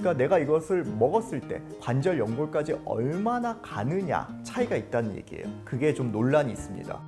그러니까 내가 이것을 먹었을 때 관절 연골까지 얼마나 가느냐 차이가 있다는 얘기예요. 그게 좀 논란이 있습니다.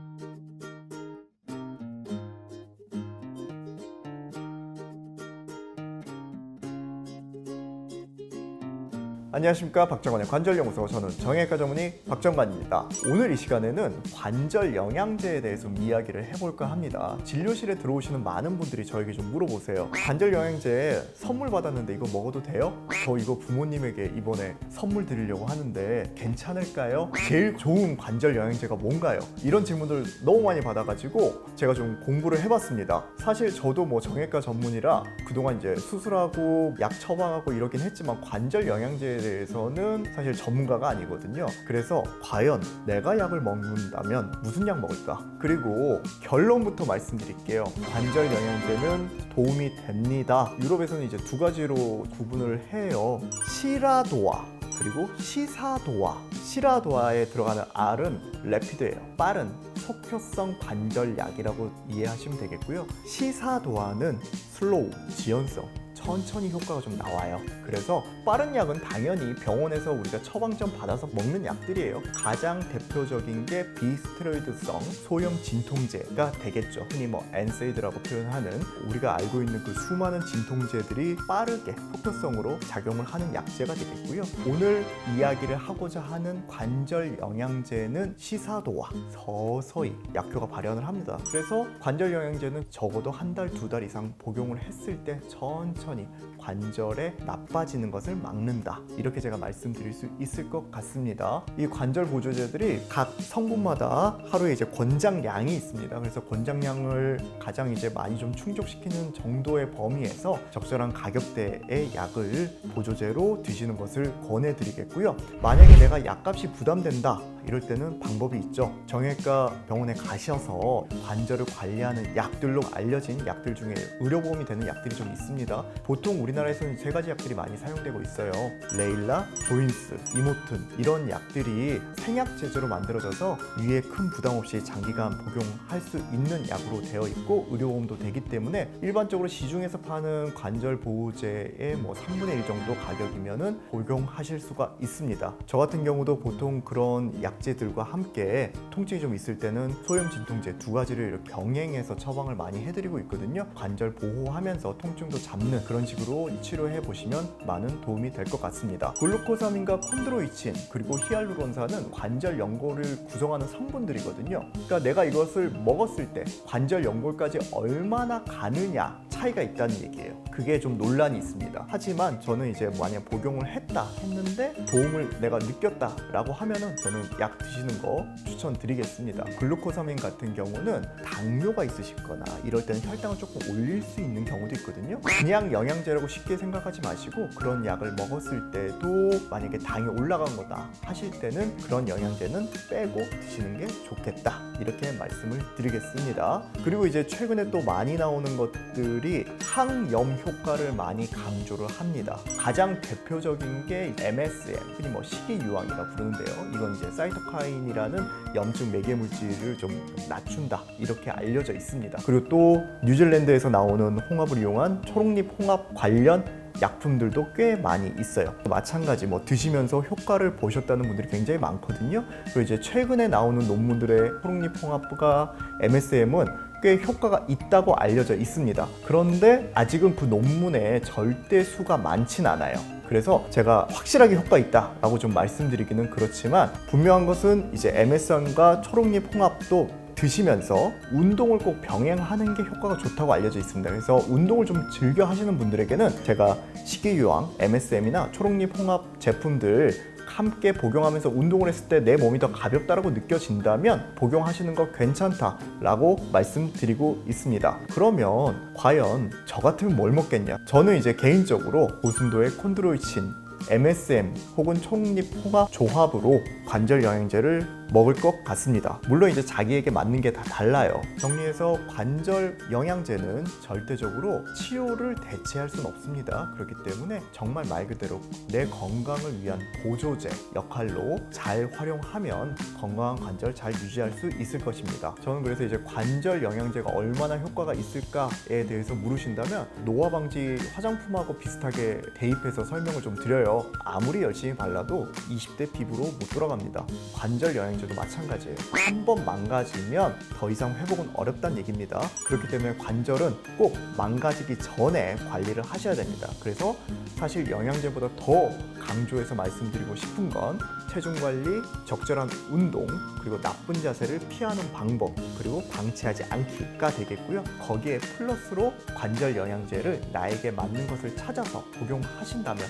안녕하십니까 박정관의 관절연구소 저는 정형외과 전문의 박정관입니다 오늘 이 시간에는 관절 영양제에 대해서 좀 이야기를 해볼까 합니다 진료실에 들어오시는 많은 분들이 저에게 좀 물어보세요 관절 영양제 선물 받았는데 이거 먹어도 돼요? 저 이거 부모님에게 이번에 선물 드리려고 하는데 괜찮을까요? 제일 좋은 관절 영양제가 뭔가요? 이런 질문들 너무 많이 받아가지고 제가 좀 공부를 해봤습니다 사실 저도 뭐 정형외과 전문이라 그동안 이제 수술하고 약 처방하고 이러긴 했지만 관절 영양제에 대해서는 사실 전문가가 아니거든요. 그래서 과연 내가 약을 먹는다면 무슨 약 먹을까? 그리고 결론부터 말씀드릴게요. 관절 영양제는 도움이 됩니다. 유럽에서는 이제 두 가지로 구분을 해요. 시라도아 그리고 시사도아. 시라도아에 들어가는 R은 래피드예요. 빠른 속효성 관절약이라고 이해하시면 되겠고요. 시사도아는 슬로우, 지연성, 천천히 효과가 좀 나와요. 그래서 빠른 약은 당연히 병원에서 우리가 처방전 받아서 먹는 약들이에요. 가장 대표적인 게 비스테로이드성 소염 진통제가 되겠죠. 흔히 뭐 엔세이드라고 표현하는 우리가 알고 있는 그 수많은 진통제들이 빠르게 효과성으로 작용을 하는 약제가 되겠고요. 오늘 이야기를 하고자 하는 관절 영양제는 시사도와 서서히 약효가 발현을 합니다. 그래서 관절 영양제는 적어도 한 달, 두 달 이상 복용을 했을 때 천천히 관절에 나빠지는 것을 막는다. 이렇게 제가 말씀드릴 수 있을 것 같습니다. 이 관절 보조제들이 각 성분마다 하루에 이제 권장량이 있습니다. 그래서 권장량을 가장 이제 많이 좀 충족시키는 정도의 범위에서 적절한 가격대의 약을 보조제로 드시는 것을 권해드리겠고요. 만약에 내가 약값이 부담된다. 이럴 때는 방법이 있죠. 정형외과 병원에 가셔서 관절을 관리하는 약들로 알려진 약들 중에 의료보험이 되는 약들이 좀 있습니다. 보통 우리나라에서는 세 가지 약들이 많이 사용되고 있어요. 레일라, 조인스, 이모튼 이런 약들이 생약 제조로 만들어져서 위에 큰 부담 없이 장기간 복용할 수 있는 약으로 되어 있고 의료보험도 되기 때문에 일반적으로 시중에서 파는 관절 보호제의 뭐 3분의 1 정도 가격이면은 복용하실 수가 있습니다. 저 같은 경우도 보통 그런 약제들과 함께 통증이 좀 있을 때는 소염 진통제 두 가지를 병행해서 처방을 많이 해드리고 있거든요. 관절 보호하면서 통증도 잡는 그런 식으로 치료해 보시면 많은 도움이 될 것 같습니다. 글루코사민과 콘드로이친 그리고 히알루론산은 관절 연골을 구성하는 성분들이거든요. 그러니까 내가 이것을 먹었을 때 관절 연골까지 얼마나 가느냐 차이가 있다는 얘기예요. 그게 좀 논란이 있습니다. 하지만 저는 이제 만약 복용을 했다 했는데 도움을 내가 느꼈다라고 하면은 저는 약 드시는 거 추천드리겠습니다. 글루코사민 같은 경우는 당뇨가 있으시거나 이럴 때는 혈당을 조금 올릴 수 있는 경우도 있거든요. 그냥 영양제라고 쉽게 생각하지 마시고 그런 약을 먹었을 때도 만약에 당이 올라간 거다 하실 때는 그런 영양제는 빼고 드시는 게 좋겠다. 이렇게 말씀을 드리겠습니다. 그리고 이제 최근에 또 많이 나오는 것들이 항염 효과를 많이 강조를 합니다. 가장 대표적인 게 MSM, 흔히 뭐 식이유황이라 부르는데요. 이건 이제 사이토카인이라는 염증 매개 물질을 좀 낮춘다 이렇게 알려져 있습니다. 그리고 또 뉴질랜드에서 나오는 홍합을 이용한 초록잎 홍합 관련 약품들도 꽤 많이 있어요. 마찬가지 뭐 드시면서 효과를 보셨다는 분들이 굉장히 많거든요. 그리고 이제 최근에 나오는 논문들의 초록잎 홍합과 MSM은 꽤 효과가 있다고 알려져 있습니다. 그런데 아직은 그 논문에 절대 수가 많진 않아요. 그래서 제가 확실하게 효과 있다라고 좀 말씀드리기는 그렇지만 분명한 것은 이제 MSM과 초록잎 홍합도 드시면서 운동을 꼭 병행하는 게 효과가 좋다고 알려져 있습니다. 그래서 운동을 좀 즐겨 하시는 분들에게는 제가 식이유황, MSM이나 초록잎 홍합 제품들 함께 복용하면서 운동을 했을 때 내 몸이 더 가볍다라고 느껴진다면 복용하시는 거 괜찮다라고 말씀드리고 있습니다. 그러면 과연 저 같으면 뭘 먹겠냐? 저는 이제 개인적으로 고순도의 콘드로이친 MSM 혹은 총립 홍합 조합으로 관절 영양제를 먹을 것 같습니다. 물론 이제 자기에게 맞는 게 다 달라요. 정리해서 관절 영양제는 절대적으로 치료를 대체할 수는 없습니다. 그렇기 때문에 정말 말 그대로 내 건강을 위한 보조제 역할로 잘 활용하면 건강한 관절 잘 유지할 수 있을 것입니다. 저는 그래서 이제 관절 영양제가 얼마나 효과가 있을까에 대해서 물으신다면 노화 방지 화장품하고 비슷하게 대입해서 설명을 좀 드려 요. 아무리 열심히 발라도 20대 피부로 못 돌아갑니다. 관절 영양제도 마찬가지예요. 한 번 망가지면 더 이상 회복은 어렵다는 얘기입니다. 그렇기 때문에 관절은 꼭 망가지기 전에 관리를 하셔야 됩니다. 그래서 사실 영양제보다 더 강조해서 말씀드리고 싶은 건 체중 관리, 적절한 운동, 그리고 나쁜 자세를 피하는 방법, 그리고 방치하지 않기가 되겠고요. 거기에 플러스로 관절 영양제를 나에게 맞는 것을 찾아서 복용하신다면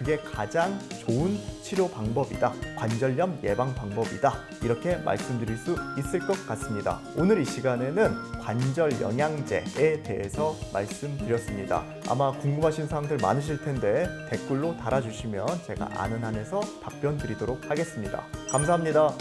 그게 가장 좋은 치료 방법이다. 관절염 예방 방법이다. 이렇게 말씀드릴 수 있을 것 같습니다. 오늘 이 시간에는 관절 영양제에 대해서 말씀드렸습니다. 아마 궁금하신 사항들 많으실 텐데 댓글로 달아주시면 제가 아는 한에서 답변 드리도록 하겠습니다. 감사합니다.